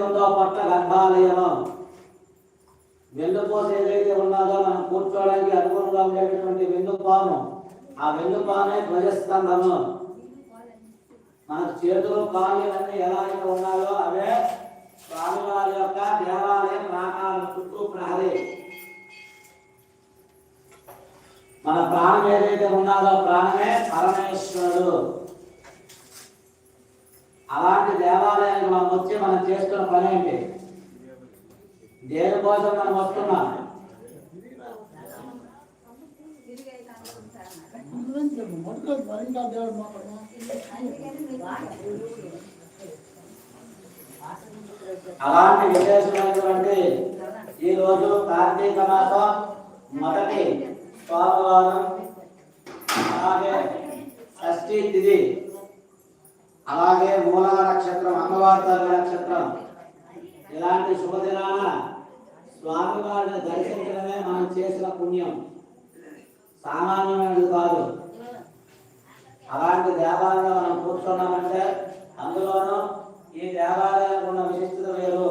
ఉందో పట్ల గర్భాలయము? వెన్నుపోత ఏదైతే ఉన్నదో మనం కూర్చోవడానికి అనుగుణంగా ఉండేటటువంటి వెన్నుపాము. ఆ వెన్నుపానే ధ్వజస్తంభము. మన చేతులు కాళ్ళన్నీ ఎలా అయితే ఉన్నాయో అవే స్వామివారి యొక్క దేవాలయం ప్రాకారం చుట్టూ ప్రహరీ. మన ప్రాణం ఏదైతే ఉన్నదో ప్రాణమే పరమేశ్వరుడు. అలాంటి దేవాలయానికి మనం వచ్చి మనం చేస్తున్న పని ఏంటి? దేనికోసం మనం వస్తున్నాం? అలాంటి విశేషమైనటువంటి ఈ రోజు కార్తీక మాసం మొదటి సోమవారం అలాగే షష్ఠీ తిథి. అలాగే మూలా నక్షత్రం అమ్మవారి తల్లి నక్షత్రం. ఇలాంటి శుభదినాన స్వామివారిని దర్శించడమే మనం చేసిన పుణ్యం. సామాన్యమైనది కాదు. అలాంటి దేవాలయంలో మనం కూర్చున్నామంటే అందులోనూ ఈ దేవాలయం ఉన్న విశిష్టత వేరు.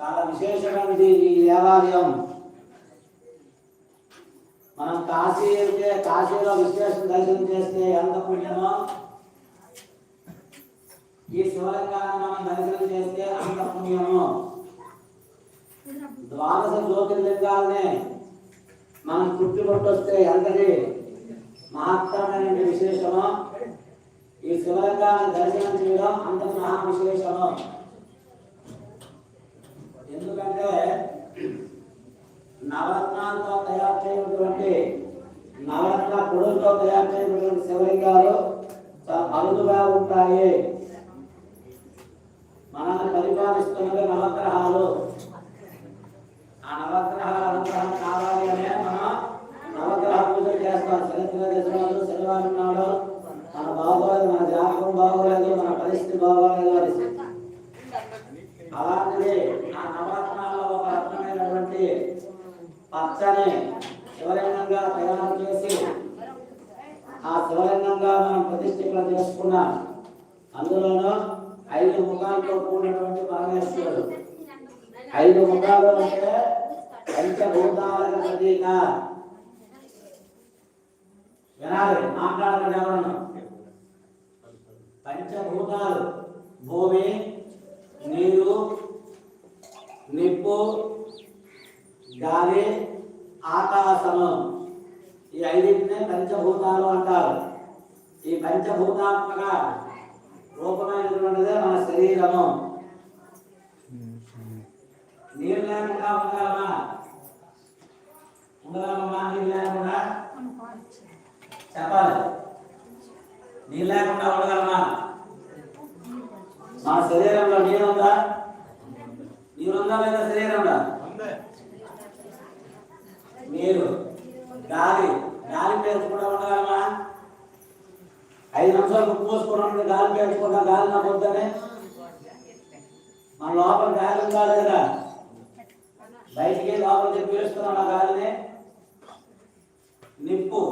చాలా విశేషమైనది ఈ దేవాలయం. మనం కాశీ వెళ్తే కాశీలో విశ్వేశ్వర దర్శనం చేస్తే ఎంత పుణ్యమో? ఈ శివలింగాన్ని మనం దర్శనం చేస్తే అంత పుణ్యము? ద్వాదశ జ్యోతిర్లింగాల్ని మనం చుట్టుకొట్టొస్తే ఎంతటి మహత్తరమైన విశేషము? ఈ శివలింగాన్ని దర్శనం చేయడం అంత మహా విశేషము. నవరత్నాలతో తయారు చేయబడినటువంటి నవరత్న పొడులతో తయారు చేయబడినటువంటి శివలింగాలు చాలా అరుదుగా ఉంటాయి. మనల్ని పరిపాలిస్తున్నది నవగ్రహాలు ఆ నవ శివలింగంగా మనం ప్రతిష్ఠిత చేసుకున్నాం. అందులోనూ ఐదు ముఖాలతో కూడినటువంటి పరమేశ్వరుడు. ఐదు ముఖాలు అంటే పంచభూతాలకు ప్రతీక. వినాలి మాట్లాడకండి ఎవరన్నా. పంచభూతాలు. భూమి నీరు నిప్పు గాలి ఆకాశము. ఈ ఐదింటినే పంచభూతాలు అంటారు. ఈ పంచభూతాత్మక రూపమైనటువంటిదే మన శరీరము. నీరు లేకుండా ఉండగలమా ఉండగలమా నీరు లేకుండా? చెప్పాలి. నీరు లేకుండా ఉండగలమా మన శరీరంలో నీరు ఉందా నీరు ఉందా లేదా శరీరంలో నీరు గాలి గాలి పీల్చుకుంటా ఉండగలమా ఐదు నిమిషాలు ముక్కు గాలి పీల్చుకుంటా గాలి నాకు వద్దనే. మన లోపల గాలి కాదు కదా బయటికి లోపలికి పీలుస్తున్నాం ఆ గాలిని. నిప్పు.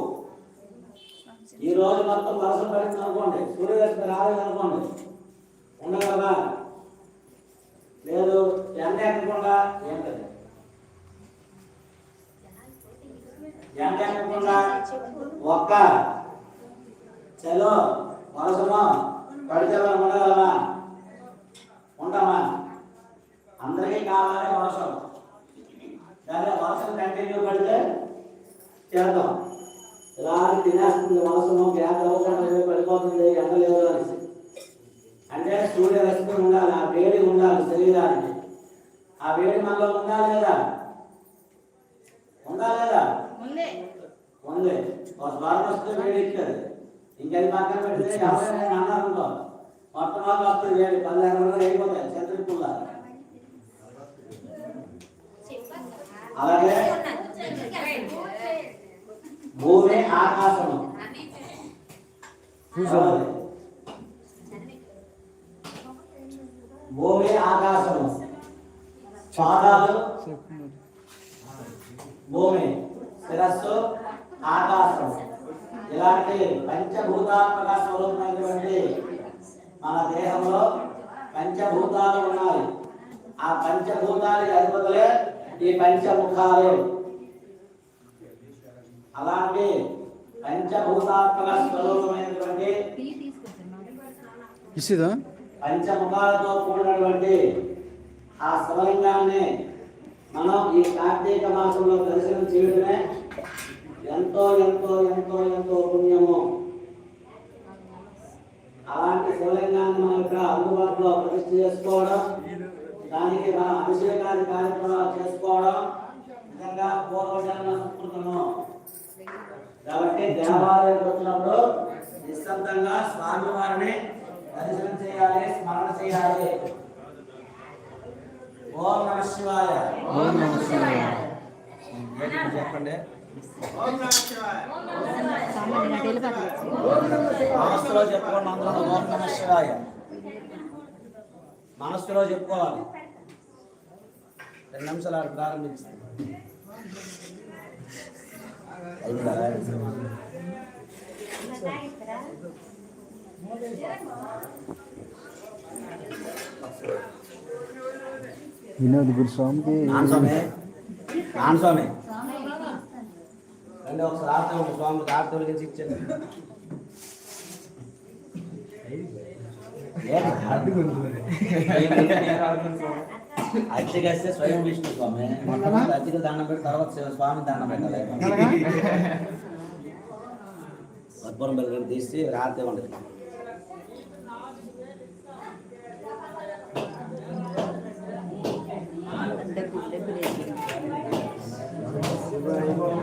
ఈ రోజు మొత్తం వర్షం పడింది అనుకోండి. సూర్యదర్శనం రాలేదు అనుకోండి. ఉండగలరా లేదు. ఎండ ఎక్కకుండా ఏంటది ఎండ ఎక్కకుండా ఒక్క చలో వర్షమా పడితే మనం ఉండగలమా ఉంటామా? అందరికీ కావాలి వర్షం కానీ వర్షం కంటిన్యూ పడితే చేద్దాం. ఇలా తినేస్తుంది గ్యాప్ అవ్వకుండా ఏదో పడిపోతుంది ఎండ లేదు అనేసి. అంటే సూర్యరశ్మి ఉండాలి ఆ వేడి ఉండాలి శరీరానికి. ఆ వేడి మనలో ఉందా లేదా ఉందా లేదా? ఉంది. ఒక వారం వస్తే వేడి ఇస్తుంది ఇంకది పక్కన పెడితే ఎవరైనా అన్నారనుకో మొత్తం వాళ్ళు వస్తుంది వేడి పదిహేను రోజులు అయిపోతాయి. చంద్రపుల్ల అలాగే భూమి ఆకాశము. చూసాలి భూమి ఆకాశము. పాదాలు. భూమి. శిరస్సు. ఆకాశం ఇలాంటి పంచభూతాత్మక స్వరూపమైనటువంటి మన దేహంలో పంచభూతాలు ఉన్నాయి ఆ పంచభూతాలకి అధిపతులే ఈ పంచముఖాలు. అలాంటి పంచభూతాత్మక స్వరూపమైనటువంటి పంచముఖాలతో కూడినటువంటి ఆ శివలింగాన్ని మనం ఈ కార్తీక మాసంలో దర్శనం చేయడమే ఎంతో ఎంతో ఎంతో ఎంతో పుణ్యము. అలాంటి శివలింగాన్ని మనం ఇక్కడ అందుబాటులో ప్రతిష్ఠ చేసుకోవడం దానికి మనం అభిషేకాది కార్యక్రమాలు చేసుకోవడం నిజంగా పూర్వజన్మ సంస్కృతము కాబట్టి దేవాలయానికి వచ్చినప్పుడు నిశ్శబ్దంగా స్వామివారిని దర్శనం చేయాలి స్మరణ చేయాలి. ఓం నమ శివాయ. ఓం నమ శివాయ. చెప్పండి. మనస్సులో చెప్పుకోండి అందరూ ఓం నమ శివాయ మనస్సులో చెప్పుకోవాలి. రెండు నిమిషాలు ఆడ ప్రారంభించాలి వినోద్ గురు స్వామికి నాన్ స్వామి. నాన్ స్వామి. రండి ఒకసారి ఆర్తి ఒక స్వామి ఆర్తి వెలిగించి ఇచ్చాను అర్చక వస్తే స్వయం విష్ణు స్వామి. అర్చక దండం పెట్టి తర్వాత స్వామి దండం పెట్టాలి. కర్పూరం బెల్లం తీసి రాత్రి ఉండదు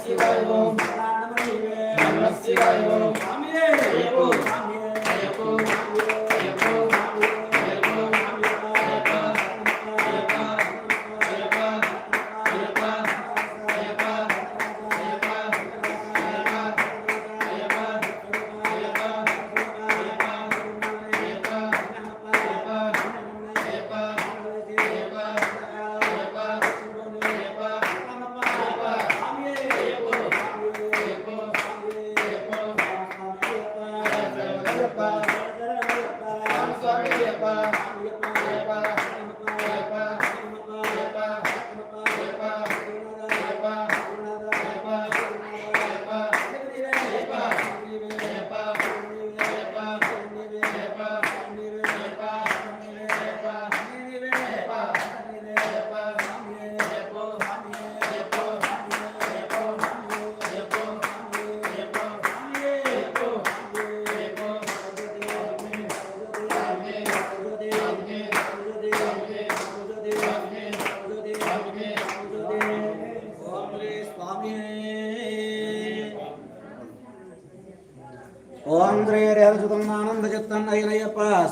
శివాయ ఓం నమ శివాయ ఓం స్వామి రేపు స్వామి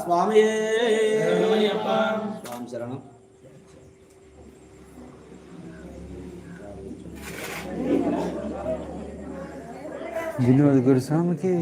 అయ్యనయ్యప్ప స్వామి స్వామి శరణం వినోద్ గురుస్వామికి